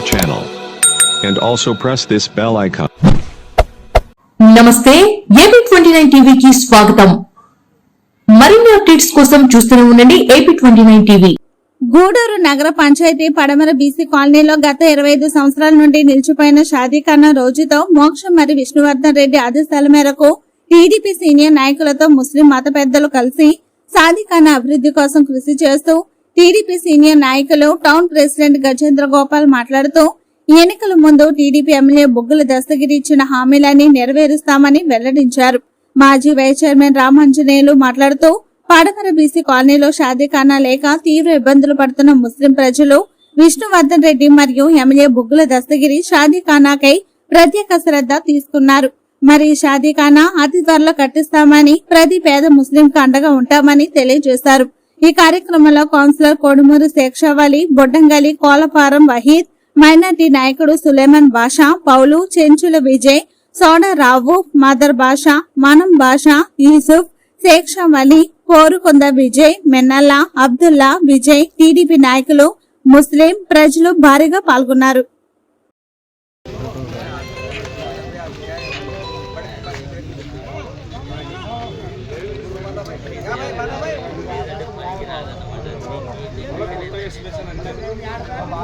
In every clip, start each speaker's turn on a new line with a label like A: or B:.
A: my channel. And also press this bell icon.
B: నమస్తే AP twenty nine టీవీకి స్వాగతం మరిన్ని అప్డేట్స్ కోసం చూస్తూనే ఉండండి AP twenty nine TV
C: Gudur నగర పంచాయతీ పడమర బీసీ కాలనీలో గత ఇరవై ఐదు సంవత్సరాల నుండి నిలిచిపోయిన షాదీఖానా రోజుతో మోక్షం మరి విష్ణువర్ధన్ రెడ్డి ఆదేశాల మేరకు టీడీపీ సీనియర్ నాయకులతో ముస్లిం మత పెద్దలు కలిసి షాదీఖానా అభివృద్ధి కోసం కృషి చేస్తూ టీడీపీ సీనియర్ నాయకులు టౌన్ ప్రెసిడెంట్ గజేంద్ర గోపాల్ మాట్లాడుతూ ఎన్నికల ముందు టీడీపీ ఎమ్మెల్యే బొగ్గుల దస్తగిరి ఇచ్చిన హామీలన్నీ నెరవేరుస్తామని వెల్లడించారు. మాజీ వైస్ చైర్మన్ రామాంజనేయులు మాట్లాడుతూ పడమర బీసీ కాలనీలో షాదీఖానా లేక తీవ్ర ఇబ్బందులు పడుతున్న ముస్లిం ప్రజలు విష్ణువర్ధన్ రెడ్డి మరియు ఎమ్మెల్యే బుగ్గుల దస్తగిరి షాదీఖానాకై ప్రత్యేక శ్రద్ధ తీసుకున్నారు. మరి షాదీఖానా అతి త్వరలో కట్టిస్తామని ప్రతి పేద ముస్లింకు అండగా ఉంటామని తెలియజేశారు. ఈ కార్యక్రమంలో కౌన్సిలర్ కోడుమూరు శేక్షావళి బొడ్డంగలి కోలపారం వహీద్ మైనార్టీ నాయకుడు సులేమన్ బాషా పౌలు చెంచుల విజయ్ సోడరావు మదర్ బాషా మనం బాషా యూసుఫ్ శేఖ్ కోరుకొంద విజయ్ మెన్నల్లా అబ్దుల్లా విజయ్ టీడీపీ నాయకులు ముస్లిం ప్రజలు భారీగా పాల్గొన్నారు.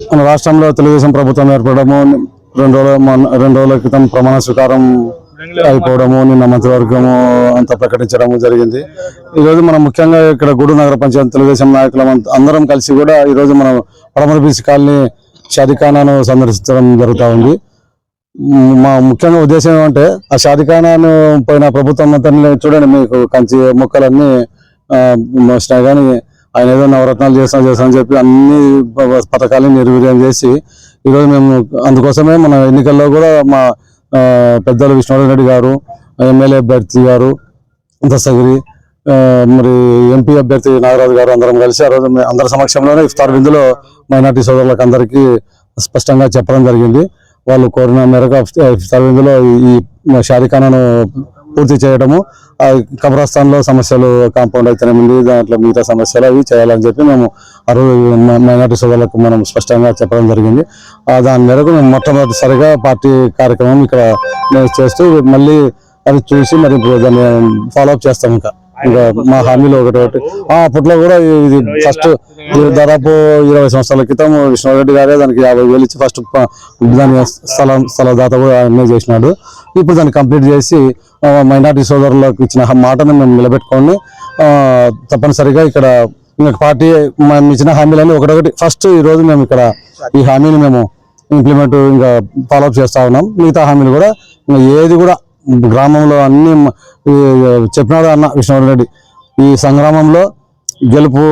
D: మన రాష్ట్రంలో తెలుగుదేశం ప్రభుత్వం ఏర్పడము రెండు రోజుల మన- రెండు రోజుల క్రితం ప్రమాణ స్వీకారం అయిపోవడము నిన్న మంత్రివర్గము అంతా ప్రకటించడము జరిగింది. ఈరోజు మనం ముఖ్యంగా ఇక్కడ గూడూరు నగర పంచాయతీ తెలుగుదేశం నాయకులం అందరం కలిసి కూడా ఈరోజు మనం పడమర బీసీ కాలనీ షాదిఖానాను సందర్శించడం జరుగుతూ ఉంది. మా ముఖ్యంగా ఉద్దేశం ఏమంటే ఆ షాదిఖానాను పోయిన ప్రభుత్వం అంతా చూడండి మీకు కంచి మొక్కలన్నీ మోసినాయి కానీ ఆయన ఏదో నవరత్నాలు చేస్తాం చేస్తామని చెప్పి అన్ని పథకాలను నిర్వీర్యం చేసి ఈరోజు మేము అందుకోసమే మన ఎన్నికల్లో కూడా మా పెద్దలు విష్ణువర్ధన్ రెడ్డి గారు ఎమ్మెల్యే అభ్యర్థి గారు దశగిరి మరి ఎంపీ అభ్యర్థి నాగరాజు గారు అందరం కలిసి ఆ రోజు అందరి సమక్షంలోనే ఇఫ్తార్ విందులో మైనార్టీ సోదరులకు అందరికీ స్పష్టంగా చెప్పడం జరిగింది. వాళ్ళు కోరిన మేరకు ఇఫ్తార్ విందులో ఈ షాదీఖానాను పూర్తి చేయడము. ఆ కబ్రస్థాన్లో సమస్యలు కాంపౌండ్ అయితేనేమింది దాంట్లో మిగతా సమస్యలు అవి చేయాలని చెప్పి మేము ఆ రోజు మైనార్టీ సోదరులకు మనం స్పష్టంగా చెప్పడం జరిగింది. దాని మేరకు మేము మొట్టమొదటిసారిగా పార్టీ కార్యక్రమం ఇక్కడ చేస్తూ మళ్ళీ అది చూసి మరి దాన్ని ఫాలోఅప్ చేస్తాం ఇంకా. ఇంకా మా హామీలో ఒకటి ఒకటి. ఆ, అప్పట్లో కూడా ఇది ఫస్ట్ దాదాపు ఇరవై సంవత్సరాల క్రితం విష్ణురెడ్డి గారే దానికి యాభై వేలు ఇచ్చి ఫస్ట్ దాని స్థలం స్థల దాత కూడా ఆయనే చేసినాడు. ఇప్పుడు దాన్ని కంప్లీట్ చేసి మైనార్టీ సోదరులకు ఇచ్చిన మాటను మేము నిలబెట్టుకొని తప్పనిసరిగా ఇక్కడ ఇంకా పార్టీ మేము ఇచ్చిన హామీలన్నీ ఒకటొకటి ఫస్ట్ ఈ రోజు మేము ఇక్కడ ఈ హామీని మేము ఇంప్లిమెంట్ ఇంకా ఫాలోఅప్ చేస్తా ఉన్నాం. మిగతా హామీలు కూడా ఏది కూడా గ్రామంలో అన్ని చెప్పినాడు అన్న విష్ణువర్ధన్ రెడ్డి. ఈ సంగ్రామంలో గెలుపు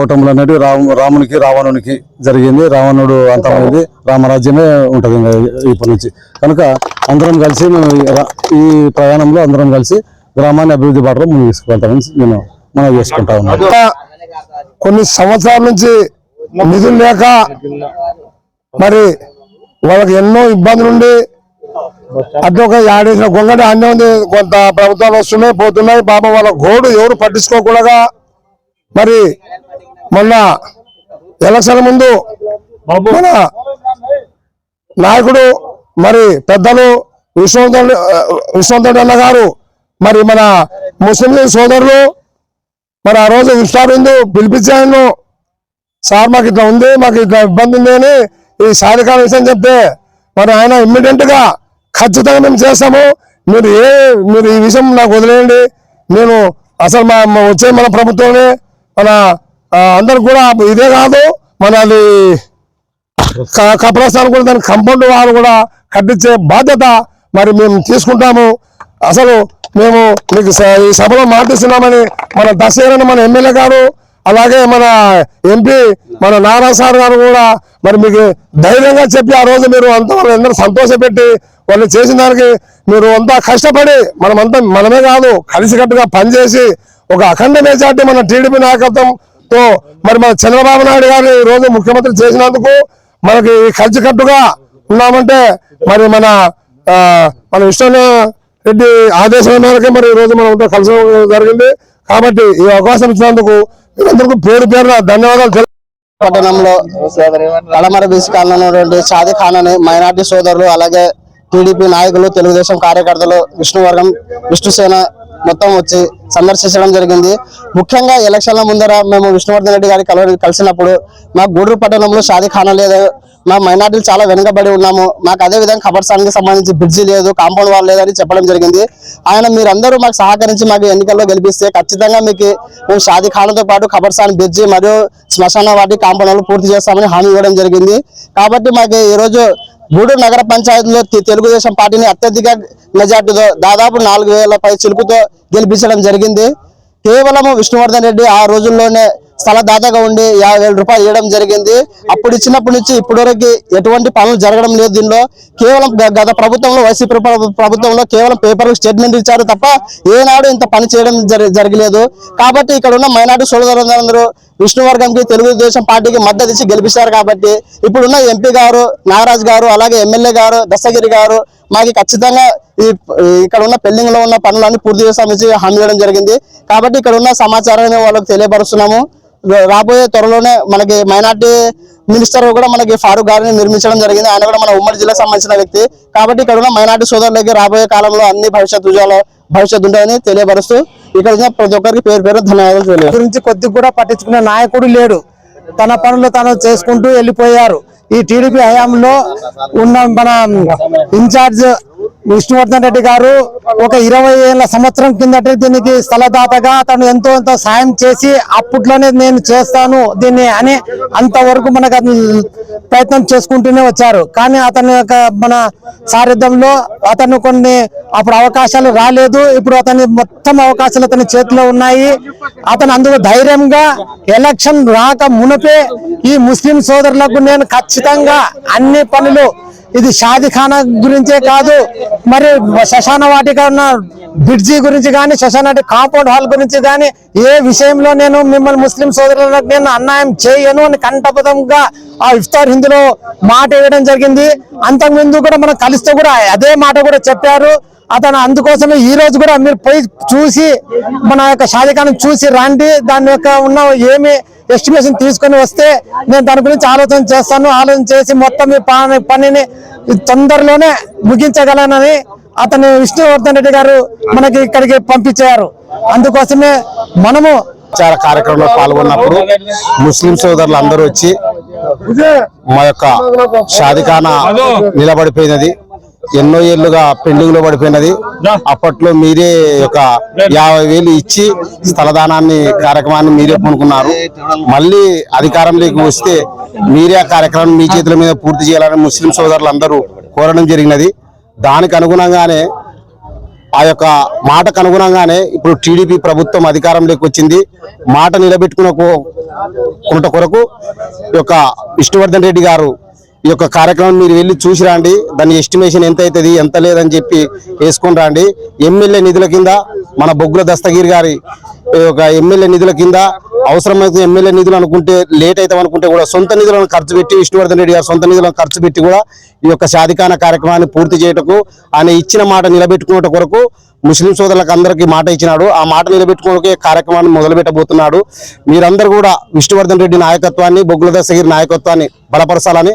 D: ఓటములు అనేవి రాము రామునికి రావణునికి జరిగింది. రావణుడు అంతమైంది. రామరాజ్యమే ఉంటుంది ఇంకా ఇప్పటి నుంచి. కనుక అందరం కలిసి మేము ఈ ప్రయాణంలో అందరం కలిసి గ్రామాన్ని అభివృద్ధి బాటలో ముందుకు తీసుకువెళ్తామని నేను మనం చేసుకుంటా ఉన్నాను.
E: కొన్ని సంవత్సరాల నుంచి నిధులు లేక మరి వాళ్ళకి ఎన్నో ఇబ్బందులు ఉండి అట్లా ఒక ఆడేసిన గొంగడి అన్నీ ఉంది. కొంత ప్రభుత్వాలు వస్తున్నాయి పోతున్నాయి. పాపం వాళ్ళ గోడు ఎవరు పట్టించుకోకుండా మరి మొన్న ఎలక్షన్ ముందు మన నాయకుడు మరి పెద్దలు విశ్వవంతుడు విశ్వవంతుడు అన్న గారు మరి మన ముస్లిం సోదరులు మరి ఆ రోజు ఇష్టారిందు పిలిపించాను. సార్ మాకు ఇట్లా ఉంది మాకు ఇట్లా ఇబ్బంది ఉంది అని ఈ సాధికార విషయం చెప్తే మరి ఆయన ఇమ్మీడియట్గా ఖచ్చితంగా మేము చేస్తాము. మీరు ఏ మీరు ఈ విషయం నాకు వదిలేయండి. నేను అసలు మా వచ్చే మన ప్రభుత్వమే. మన అందరు కూడా ఇదే కాదు. మన అది కపిలస్థానం కూడా దాని కంపౌండ్ వాళ్ళు కూడా కట్టించే బాధ్యత మరి మేము తీసుకుంటాము. అసలు మేము మీకు స- ఈ సభలో మాటిస్తున్నామని మన దశరథ మన ఎమ్మెల్యే గారు అలాగే మన ఎంపీ మన నారా సార్ గారు కూడా మరి మీకు ధైర్యంగా చెప్పి ఆ రోజు మీరు అంత అందరూ సంతోషపెట్టి వాళ్ళు చేసిన దానికి మీరు అంతా కష్టపడి మనమంతా మనమే కాదు కలిసికట్టుగా పనిచేసి ఒక అఖండ మెజార్టీ మన టీడీపీ నాయకత్వంతో మరి మన చంద్రబాబు నాయుడు గారు ఈ రోజు ముఖ్యమంత్రి చేసినందుకు మనకి కలిసికట్టుగా ఉన్నామంటే మరి మన మన విష్ణు రెడ్డి ఆదేశం మేరకు మరి ఈ రోజు మనం కలిసి జరిగింది. కాబట్టి ఈ అవకాశం ఇచ్చినందుకు మీరందరికీ పేరు పేరున ధన్యవాదాలు.
F: పట్టణంలో అలమర బీసీ కాలంలో షాదీ ఖాన్ అని మైనార్టీ సోదరులు అలాగే టీడీపీ నాయకులు తెలుగుదేశం కార్యకర్తలు విష్ణువర్గం విష్ణుసేన మొత్తం వచ్చి సందర్శించడం జరిగింది. ముఖ్యంగా ఎలక్షన్ల ముందర మేము విష్ణువర్ధన్ రెడ్డి గారి కలవ కలిసినప్పుడు మా గూడూరు పట్టణంలో షాదీ ఖానా లేదు. మా మైనార్టీలు చాలా వెనుకబడి ఉన్నాము. మాకు అదే విధంగా ఖబర్స్థాన్కి సంబంధించి బ్రిడ్జి లేదు కాంపౌండ్ వాల్ లేదని చెప్పడం జరిగింది. ఆయన మీరందరూ మాకు సహకరించి మాకు ఎన్నికల్లో గెలిపిస్తే ఖచ్చితంగా మీకు మేము షాదీఖానాతో పాటు ఖబర్స్థాన్ బ్రిడ్జి మరియు శ్మశాన వాటి కాంపౌండ్ పూర్తి చేస్తామని హామీ ఇవ్వడం జరిగింది. కాబట్టి మాకు ఈరోజు గూడూరు నగర పంచాయతీలో తెలుగుదేశం పార్టీని అత్యధిక మెజార్టీతో దాదాపు నాలుగు వేల పై చిలుకుతో గెలిపించడం జరిగింది. కేవలం విష్ణువర్ధన్ రెడ్డి ఆ రోజుల్లోనే స్థలదాతగా ఉండి యాభై వేల రూపాయలు ఇవ్వడం జరిగింది. అప్పుడు ఇచ్చినప్పటి నుంచి ఇప్పటి వరకు ఎటువంటి పనులు జరగడం లేదు దీనిలో. కేవలం గత ప్రభుత్వంలో వైసీపీ ప్రభుత్వంలో కేవలం పేపర్ స్టేట్మెంట్ ఇచ్చారు తప్ప ఏనాడు ఇంత పని చేయడం జరగలేదు. కాబట్టి ఇక్కడ ఉన్న మైనార్టీ సోదరులందరూ విష్ణువర్గంకి తెలుగుదేశం పార్టీకి మద్దతు ఇచ్చి గెలిపిస్తారు కాబట్టి ఇప్పుడున్న ఎంపీ గారు నాగరాజ్ గారు అలాగే ఎమ్మెల్యే గారు దశగిరి గారు మాకు ఖచ్చితంగా ఈ ఇక్కడ ఉన్న పెండింగ్లో ఉన్న పనులన్నీ పూర్తి చేస్తామని హామీ ఇవ్వడం జరిగింది. కాబట్టి ఇక్కడ ఉన్న సమాచారాన్ని వాళ్ళకి తెలియపరుస్తున్నాము. రాబోయే త్వరలోనే మనకి మైనార్టీ మినిస్టర్ కూడా మనకి ఫారూక్ గారిని నిర్మించడం జరిగింది. ఆయన కూడా మన ఉమ్మడి జిల్లాకు సంబంధించిన వ్యక్తి. కాబట్టి ఇక్కడ ఉన్న మైనార్టీ సోదరులకి రాబోయే కాలంలో అన్ని భవిష్యత్ ఉద్యోగాలు భవిష్యత్తు ఉంటుందని తెలియపరుస్తూ ఇక్కడ ప్రతి ఒక్కరికి పేరు పేరు ధన్యవాదాలు తెలియదు
G: గురించి కొద్దిగా కూడా పట్టించుకునే నాయకుడు లేడు. తన పనులు తను చేసుకుంటూ వెళ్ళిపోయారు. ఈ టీడీపీ హయాంలో ఉన్న మన ఇన్ఛార్జ్ విష్ణువర్ధన్ రెడ్డి గారు ఒక ఇరవై ఏళ్ళ సంవత్సరం కిందట దీనికి స్థలదాతగా అతను ఎంతో ఎంతో సాయం చేసి అప్పట్లోనే నేను చేస్తాను దీన్ని అని అంతవరకు మనకు అతను ప్రయత్నం చేసుకుంటూనే వచ్చారు. కానీ అతని యొక్క మన సారథ్యంలో అతను కొన్ని అప్పుడు అవకాశాలు రాలేదు. ఇప్పుడు అతని మొత్తం అవకాశాలు అతని చేతిలో ఉన్నాయి. అతను అందుకు ధైర్యంగా ఎలక్షన్ రాక మునిపే ఈ ముస్లిం సోదరులకు నేను ఖచ్చితంగా అన్ని పనులు ఇది షాదిఖానా గురించే కాదు మరి శ్మశాన వాటిక ఉన్న బ్రిడ్జి గురించి కానీ శ్మశాన కాంపౌండ్ హాల్ గురించి కానీ ఏ విషయంలో నేను మిమ్మల్ని ముస్లిం సోదరులకు నేను అన్యాయం చేయను అని కంఠపదంగా ఆ ఇఫ్తార్ హిందీలో మాట వేయడం జరిగింది. అంతకుముందు కూడా మనం కలిస్తే కూడా అదే మాట కూడా చెప్పారు. అతను అందుకోసమే ఈ రోజు కూడా మీరు పోయి చూసి మన యొక్క షాదిఖాన్ చూసి రండి. దాని యొక్క ఉన్న ఏమి ఎస్టిమేషన్ తీసుకొని వస్తే నేను దాని గురించి ఆలోచన చేస్తాను ఆలోచన చేసి మొత్తం ఈ పని- పనిని తొందరలోనే ముగించగలనని అతను విష్ణువర్ధన్ రెడ్డి గారు మనకి ఇక్కడికి పంపించారు. అందుకోసమే మనము
F: ప్రచార కార్యక్రమంలో పాల్గొన్నప్పుడు ముస్లిం సోదరులు అందరూ వచ్చి మా యొక్క షాదిఖానా నిలబడిపోయినది. ఎన్నో ఏళ్ళుగా పెండింగ్లో పడిపోయినది. అప్పట్లో మీరే ఒక యాభై వేలు ఇచ్చి స్థలదానాన్ని కార్యక్రమాన్ని మీరే పూనుకున్నారు. మళ్ళీ అధికారంలోకి వస్తే మీరే ఆ కార్యక్రమం మీ చేతుల మీద పూర్తి చేయాలని ముస్లిం సోదరులు అందరూ కోరడం జరిగినది. దానికి అనుగుణంగానే ఆ యొక్క మాటకు అనుగుణంగానే ఇప్పుడు టీడీపీ ప్రభుత్వం అధికారంలోకి వచ్చింది. మాట నిలబెట్టుకున్న కొరకు ఈ యొక్క విష్ణువర్ధన్ రెడ్డి గారు ఈ యొక్క కార్యక్రమం మీరు వెళ్ళి చూసి రండి. దాని ఎస్టిమేషన్ ఎంత అవుతుంది ఎంత లేదని చెప్పి వేసుకొని రండి. ఎమ్మెల్యే నిధుల కింద మన బొగ్గుల దస్తగిరి గారి ఈ యొక్క ఎమ్మెల్యే నిధుల కింద అవసరమైతే ఎమ్మెల్యే నిధులు అనుకుంటే లేట్ అవుతాం అనుకుంటే కూడా సొంత నిధులను ఖర్చు పెట్టి విష్ణువర్ధన్ రెడ్డి గారు సొంత నిధులను ఖర్చు పెట్టి కూడా ఈ యొక్క షాదిఖాన కార్యక్రమాన్ని పూర్తి చేయటకు ఆయన ఇచ్చిన మాట నిలబెట్టుకున్న కొరకు ముస్లిం సోదరులకు అందరికీ మాట ఇచ్చినాడు. ఆ మాట నిలబెట్టుకోవడానికి కార్యక్రమాన్ని మొదలుపెట్టబోతున్నాడు. మీరందరూ కూడా విష్ణువర్ధన్ రెడ్డి నాయకత్వాన్ని బొగ్గుల దశగిరి నాయకత్వాన్ని బలపరచాలని